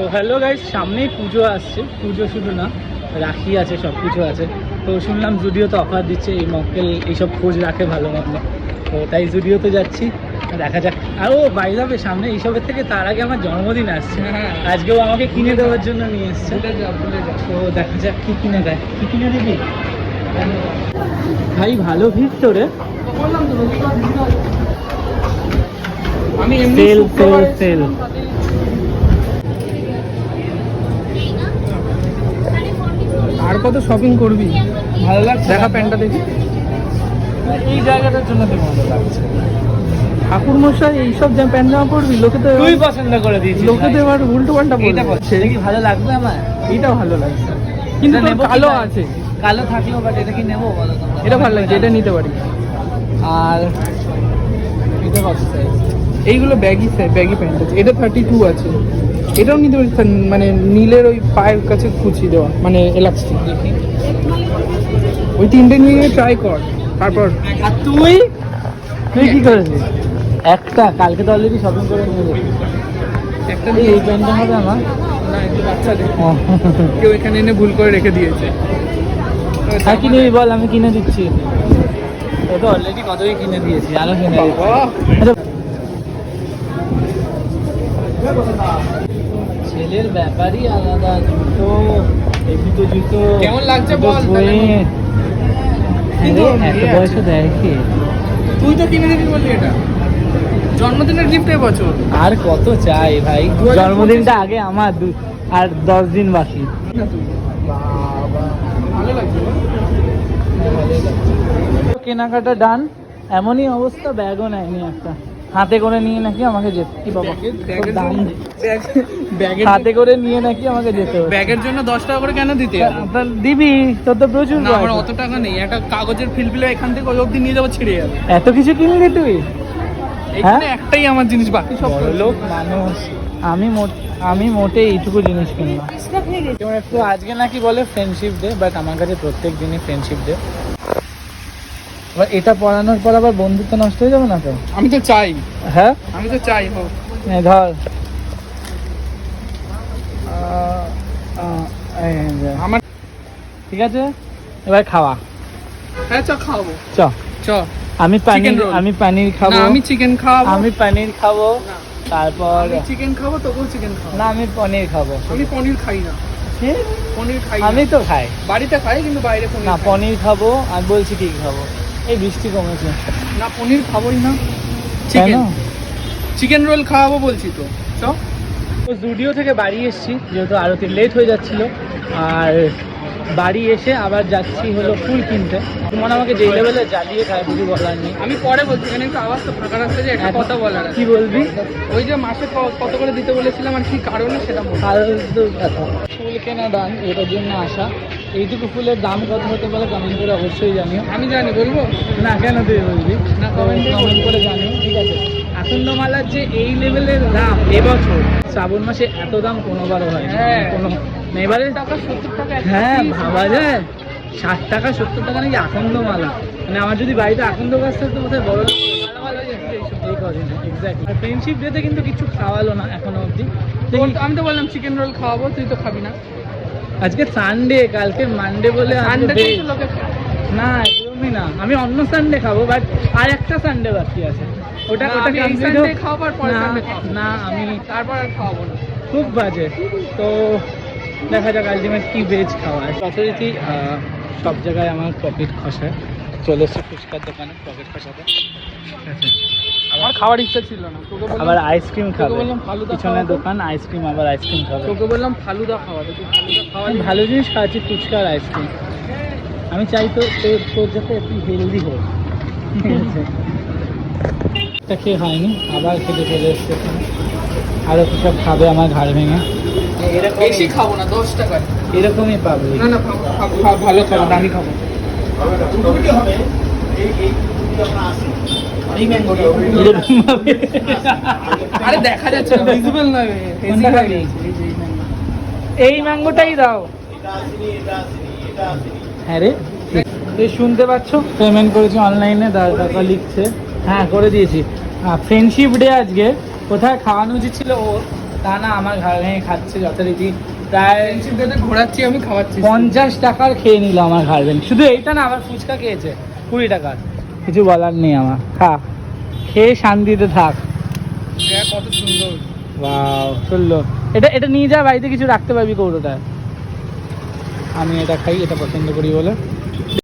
তো hello guys সামনেই পুজো আসছে। পুজো শুধু না রাখি আছে সব কিছু আছে। তো শুনলাম জুডিওতে অফার দিচ্ছে এই মক্কেল এইসব খোঁজ রাখে ভালো মতো তো তাই জুডিওতে যাচ্ছি দেখা যাক। আর ও বাইরে যাবে সামনে এইসবের থেকে তার আগে আমার জন্মদিন আসছে। হ্যাঁ। আজকেও আমাকে কিনে দেওয়ার জন্য নিয়ে এসছে। তো দেখা যাক কি কিনে দেয়। কি কিনে দিবি? ভাই ভালো ভিড় তো রে। আমি সেল সেল সেল কত শপিং করবি? ভালো লাগছে? দেখা প্যান্টটা দেখি। এই জায়গাটার জন্য তো ভালো লাগছে। ঠাকুর মশাই এইসব প্যান্ট জামা পরবি লোকে তো তুই পছন্দ করে দিয়েছিস লোকে তো এবার উল্টো পাল্টা বলবে কি ভালো লাগবে আমার? এইটা ভালো লাগছে। কিন্তু কালো আছে। কালো থাকলেও বাট এটা কি নেব এটা ভালো লাগছে এটা নিতে পারি আর এটা কত? এইগুলো ব্যাগি ব্যাগি প্যান্ট আছে। এটা থার্টি টু আছে। এটাও নিতে পারিস তা- মানে নীলের ওই পায়ের কাছে কুচি দেওয়া মানে এলাস্টিক ওই তিনটে নিয়ে ট্রাই কর। তারপর তুই? তুই কি করেছিস? একটা কালকে তো অলরেডি শপিং করে নিয়ে একটা এই এই প্যান্টটা হবে আমার। না একটু বাচ্চাদের কেউ এখানে এনে ভুল করে রেখে দিয়েছে। আর কি নিবি বল আমি কিনে দিচ্ছি। ও তো অলরেডি কতই কিনে দিয়েছি আরও কিনে বাবা। আচ্ছা। ছেলের ব্যাপারই আলাদা জুতো জুতো কেমন লাগছে বল, এত ইয়ে বয়সে দেয় কি? তুই তো কিনে দিবি বললি এটা। জন্মদিনের গিফট বছর আর কত চাই ভাই? জন্মদিনটা আগে আমার আর দশ দিন বাকি। না? কেনাকাটা ডান এমনই অবস্থা ব্যাগও নেয়নি একটা। হাতে করে নিয়ে নাকি আমাকে যেতে কি বাবা? হাতে করে নিয়ে নাকি আমাকে যেতে হবে ব্যাগের জন্য দশ টাকা করে কেন দিতে হবে? দিবি তোর তো প্রচুর না আমার অত টাকা নেই। একটা কাগজের ফিলফিলে এখান থেকে ওই অব্দি নিয়ে যাব ছিঁড়ে যাবে। এত কিছু কিনলি তুই? এখানে একটাই আমার জিনিস বাকি সব লোক মানুষ। আমি মোট আমি মোটে এইটুকু জিনিস কিনলাম। একটু আজকে নাকি বলে ফ্রেন্ডশিপ ডে বাট আমার কাছে প্রত্যেক দিনই ফ্রেন্ডশিপ ডে এবার এটা পড়ানোর পর আবার বন্ধুত্ব নষ্ট হয়ে যাবে না তো? আমি তো চাই। হ্যাঁ? আমি তো চাই হোক। ধর। আমার ঠিক আছে? এবার খাওয়া। হ্যাঁ চ খাওয়াবো। চ। চ। আমি পানির আমি পানির খাব। আমি চিকেন খাওয়াবো। আমি পানির খাব। তারপর চিকেন খাব তোকেও চিকেন খাব না আমি পনির খাব। আমি পনির খাই না। পনির খাই আমি তো খাই। বাড়িতে খাই কিন্তু বাইরে না পনির খাব আর বলছি কি খাব? এই বৃষ্টি কমেছে। না পনির খাবোই না। চিকেন চিকেন রোল খাওয়াবো বলছি তো। চ। তো জুডিও থেকে বাড়ি এসেছি যেহেতু আরতি লেট হয়ে যাচ্ছিল। আর বাড়ি এসে আবার যাচ্ছি হলো ফুল কিনতে। তোমার আমাকে যেই লেভেলে জ্বালিয়ে খায় কিছু বলার নেই। আমি পরে বলছি এখানে একটু আওয়াজ তো ফাঁকা রাস্তা যে একটা কথা বলার কি বলবি? ওই যে মাসে কত করে দিতে বলেছিলাম আর কি কারণে সেটা ফালতু কথা। ফুল কেনা দান এটার জন্য আসা এইটুকু ফুলের দাম কত হতে পারে কমেন্ট করে অবশ্যই জানিও। আমি জানি বলব? না কেন তুই বলবি? না, কমেন্ট করে জানিও ঠিক আছে? আকন্দমালার যে এই লেভেলের দাম এবছর শ্রাবণ মাসে এত দাম কোনোবারও হয় হ্যাঁ। কোনো এবারে হ্যাঁ। ভাবা যায়। ষাট টাকা সত্তর টাকা নাকি আকন্দমালা মানে আমার যদি বাড়িতে আকন্দ গাছ থাকতো কোথায় বড় ফ্রেন্ডশিপ ডেতে কিন্তু কিছু খাওয়ালো না এখনও অবধি। আমি তো বললাম চিকেন রোল খাওয়াবো তুই তো খাবি না। আজকে সানডে কালকে মানডে বলে খায়। না একদমই না। আমি অন্য সানডে খাব বাট আর একটা সানডে বাকি আছে। ওটা ওটা হোক। না, আমি তারপর আর খাওয়াবো না। খুব বাজে। তো দেখা যাক আলটিমেট কি ভেজ খাওয়ায় যথারীতি সব জায়গায় আমার পকেট খসায় চলে এসছে ফুচকার দোকানে পকেট খসাতে। ঠিক আছে আমার খাওয়ার ইচ্ছা ছিল না। তোকে আবার আইসক্রিম খাবে। বললাম ফালুদা পিছনে দোকান আইসক্রিম আবার আইসক্রিম খাবে। তোকে বললাম ফালুদা তুই খাওয়ালি। ভালো জিনিস খাওয়াচ্ছি ফুচকা আর আইসক্রিম আমি চাই তো তোর তোর যাতে একটু হেলদি হোক। ঠিক আছে? এটা খেয়ে হয়নি আবার খেতে চলে এসছে। আরও সব খাবে আমার ঘাড় ভেঙে। বেশি খাব না দশ টাকায় এরকমই পাবে। না না খাব, ভালো খাব দামি খাব। আরে দেখা যাচ্ছে না। ভিজিবল না এই ম্যাঙ্গোটাই দাও। হ্যাঁ রে তুই শুনতে পাচ্ছ? পেমেন্ট করেছি অনলাইনে টাকা লিখছে। হ্যাঁ করে দিয়েছি। ফ্রেন্ডশিপ ডে আজকে। কোথায় খাওয়ানো উচিত ছিল ও তা না আমার ঘাড় ভেঙে খাচ্ছে যথারীতি। প্রায় ফ্রেন্ডশিপ ডেতে ঘোরাচ্ছি আমি খাওয়াচ্ছি। পঞ্চাশ টাকার খেয়ে নিল আমার ঘাড় শুধু এইটা না আবার ফুচকা খেয়েছে কুড়ি টাকার। কিছু বলার নেই আমার। খা। খেয়ে শান্তিতে থাক। কত সুন্দর। বাও চলল। এটা এটা নিয়ে যা বাড়িতে কিছু রাখতে পারবি কৌটোটায় আমি এটা খাই এটা পছন্দ করি বলে।